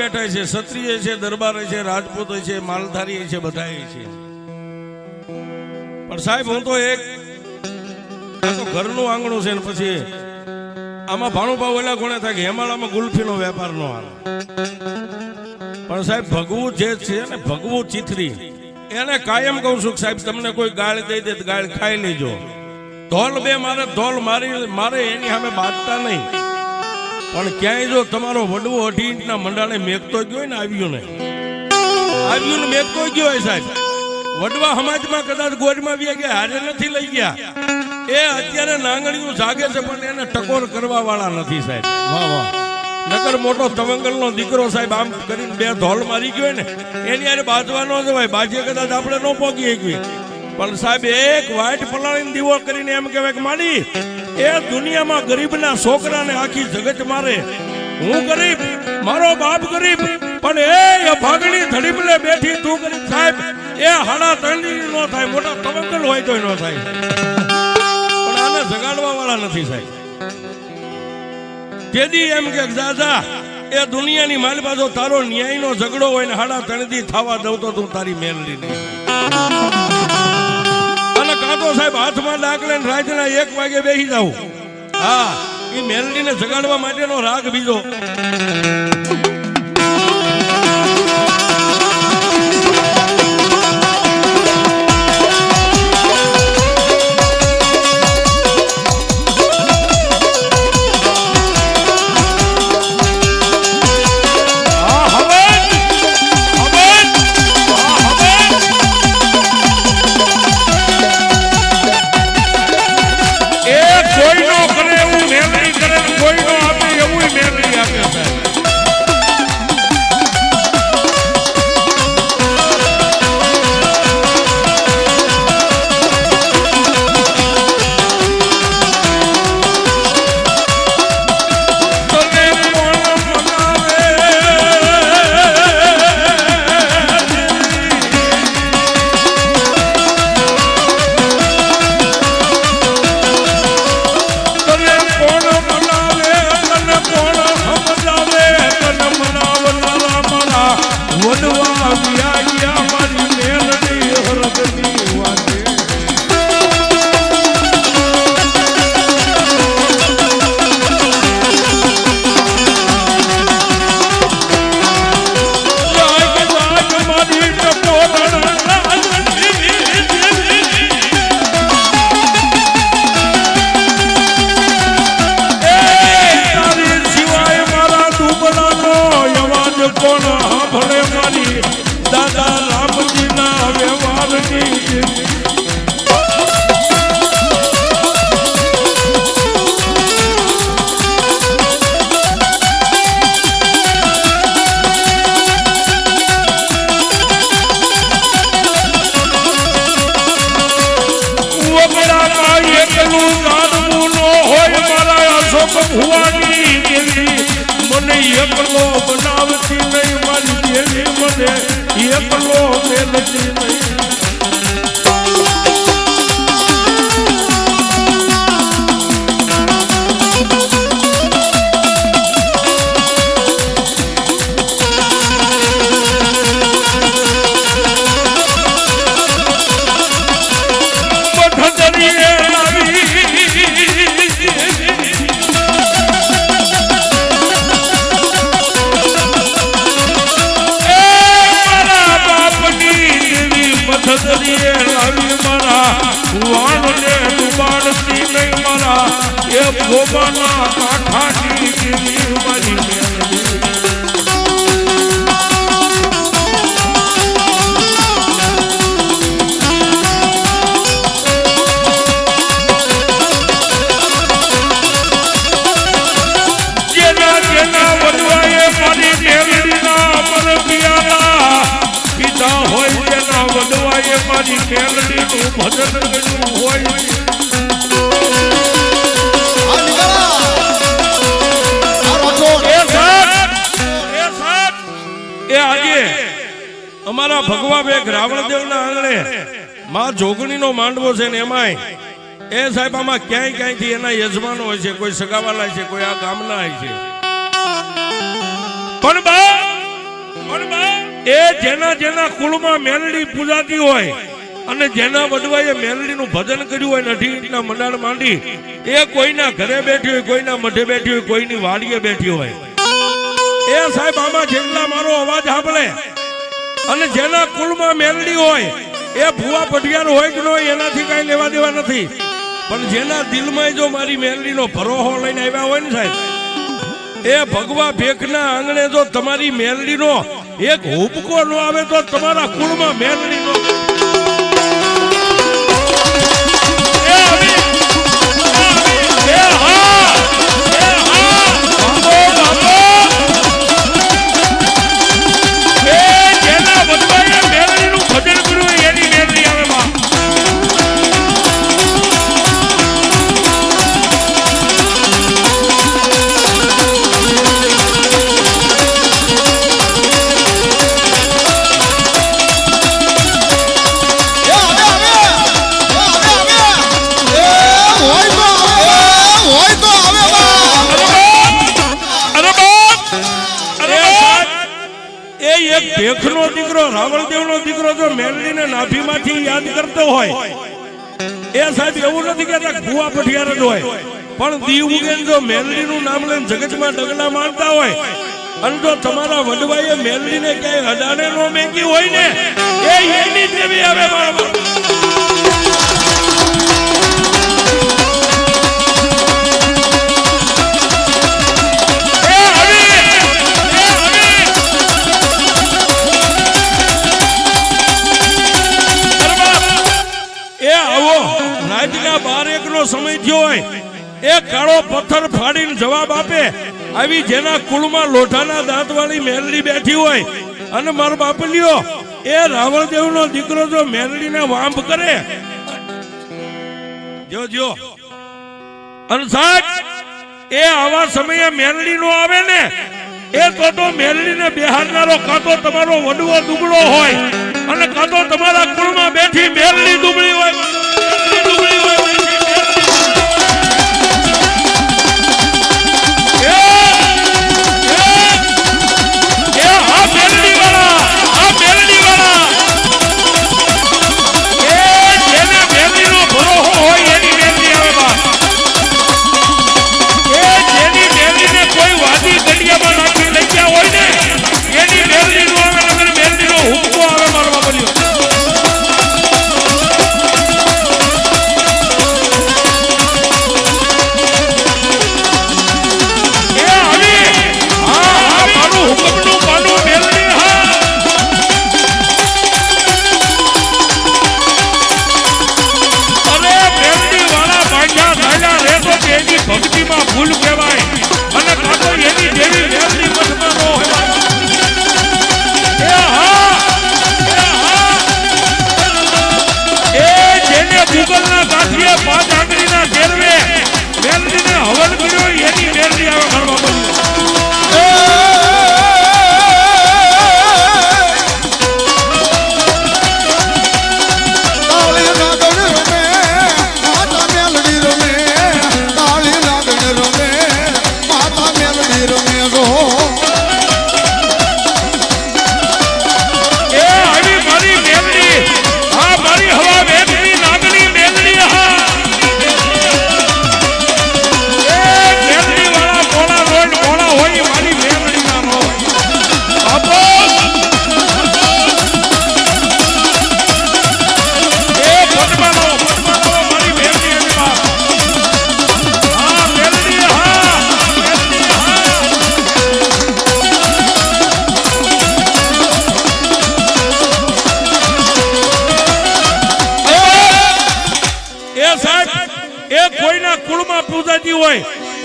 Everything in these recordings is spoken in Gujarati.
બેઠા છે, ક્ષત્રિય છે, દરબાર છે, રાજપૂત છે માલધારી છે બધા છે. પણ સાહેબ, હું તો એક ઘરનું આંગણું છે પછી આમાં ભાણુભાવ ઓલા કોણે થાય કે હેમાળામાં ગુલ્ફીનો વેપાર નો હાલે પણ સાહેબ, ભગવું જે છે ને, ભગવું ચિથરી. એને કાયમ કહું છું સાહેબ, તમને કોઈ ગાળ દઈ દે ગાળ ખાઈ લેજો. ધોલ બે મારે, ધોલ મારી, મારે એની સામે બાંધતા નહીં. પણ ક્યાંય જો તમારો વડવો અઢી ઇંચના મંડાળે મેઘતો ગયો ને આવ્યું ને આવ્યું ને મેઘતો ગયો હોય સાહેબ. વડવા સમાજમાં કદાચ ગોરમાં વ્યા ગયા હારે નથી લઈ ગયા. એ અત્યારે નાંગણીયું જાગે છે પણ એને ટકોર કરવા વાળા નથી સાહેબ. વાહ વાહ. નગર મોટો તવંગલ નો દીકરો સાહેબ આમ કરીને બે ધોલ મારી ગયો ને એની યારે બાજવા ન જવાય બાજીએ કદાચ આપણે ન પોગી શકીએ. પણ સાહેબ એક વાઇટ પલાળીને દીવો કરીને એમ કહેવાય કે માડી એ દુનિયામાં ગરીબના છોકરાને આખી જગત મારે. હું ગરીબ, મારો બાપ ગરીબ, પણ એ ભાગણી ધડીબલે બેઠી તું ગરીબ સાહેબ. એ હાડા તંડી નો થાય, મોટા તવંગલ હોય તોય ન થાય. પણ આને જગાડવા વાળા નથી સાહેબ. તેદી એમ કે દાદા, એ દુનિયાની માલ બાજુ તારો ન્યાયનો ઝઘડો હોય ને હાડા તણદી થવા દઉં તો તું તારી નહીં. અને કાં સાહેબ હાથમાં ડાકલે ને રાતના એક વાગે બેસી જાવ હા એ મેલડીને જગાડવા માટેનો રાગ બીજો. સાંભળે મારી દાદા રામજીના વ્યવહારની વગડામાં मुझ में ગોબાના કાંઠાની દેવી મારી મારી મારી મેલડીનું ભજન કર્યું હોય. અમારા ભગવા બેગ રાવણદેવના આંગણે માં જોગણીનો માંડવો છે ને એમાંય એ સાહેબ આમાં ક્યાંય ક્યાંયથી એના યજમાનો હોય છે, કોઈ સગાવાલા છે, કોઈ આ ગામના હોય છે. પણ એ જેના જેના કુળમાં મેલડી પૂજાતી હોય અને જેના વડવાએ મેલડીનું ભજન કર્યું હોય નથી ઇંચના મંડાણ માંડી, એ કોઈના ઘરે બેઠી હોય, કોઈના મઢે બેઠી હોય, કોઈની વાડીએ બેઠી હોય. એ સાહેબ આમાં જેટલા મારો અવાજ સાંભળે અને જેના કુળમાં મેલડી હોય, એ ભૂવા પટિયાર હોય કે ન હોય, એનાથી કઈ લેવા દેવા નથી. પણ જેના દિલમાં જો મારી મેલડીનો ભરોહો લઈને આવ્યા હોય ને સાહેબ, એ ભગવા ભેખના આંગણે જો તમારી મેલડીનો એક હુબકો ન આવે તો તમારા કુળમાં મેલડીનો દીકરો રાવળદેવનો દીકરો જો મેલડીને નાભીમાંથી યાદ કરતો હોય, એ સાહેબ એવું નથી કહેતા ભુવા પઠિયાર જ હોય. પણ દીવ ઉગેન જો મેલડીનું નામ લઈને જગતમાં ડગલા મારતા હોય, અને જો તમારા વડવાઈએ મેલડીને ક્યાંય અડાડે નો મેકી હોય ને, એ એ કાળો પથ્થર ફાડીને જવાબ આપે. આવી જેના કુળમાં લોઢાના દાંત વાળી મેલડી બેઠી હોય. અને મારો બાપ લ્યો એ રાવણદેવ નો દીકરો જો મેલડીને વાંભ કરે. જો જો. અને સાહેબ, એ આવા સમયે મેલડી નો આવે ને, એ તો તો મેલડી ને બેહારનારો કાં તો તમારો વડવો દુબળો હોય. અને કાં તો તમારા કુળમાં બેઠી મેલડી દુબળી હોય.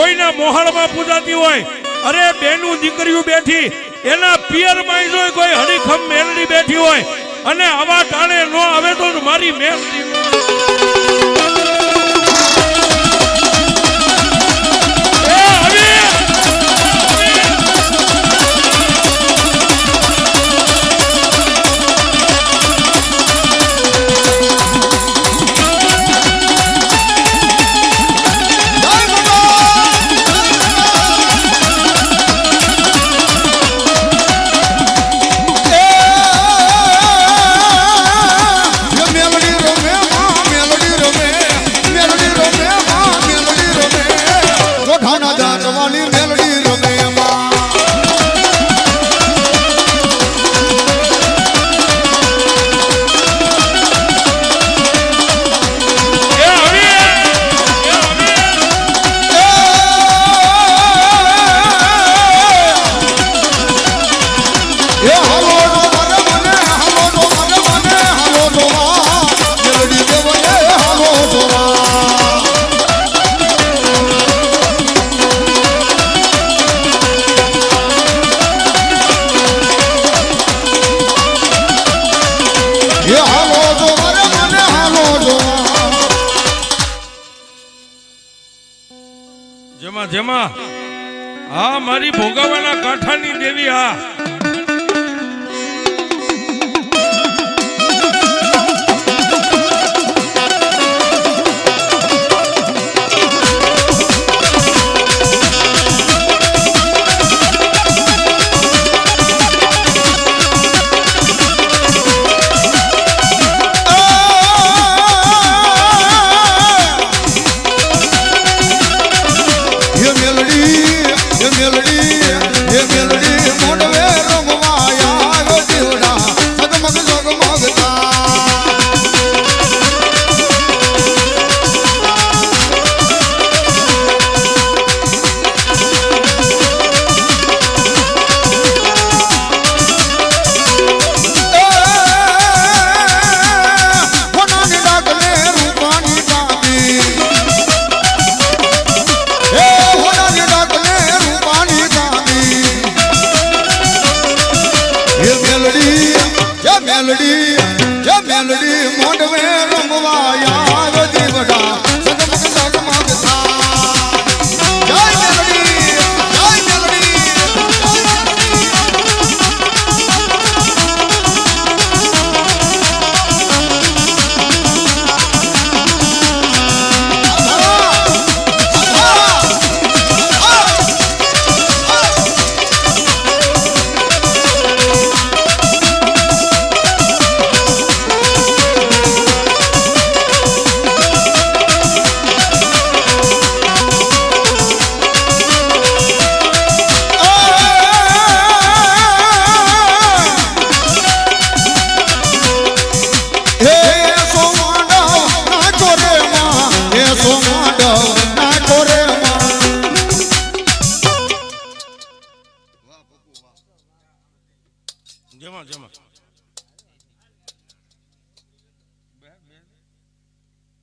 કોઈના મોહળમાં પૂજાતી હોય. અરે, બેનું દીકરીઓ બેઠી, એના પિયરમાં કોઈ હરીખમ મેલડી બેઠી હોય. અને આવા ટાણે નો આવે તો મારી મેલડી મારી ભોગાવાના કાંઠાની દેવી હા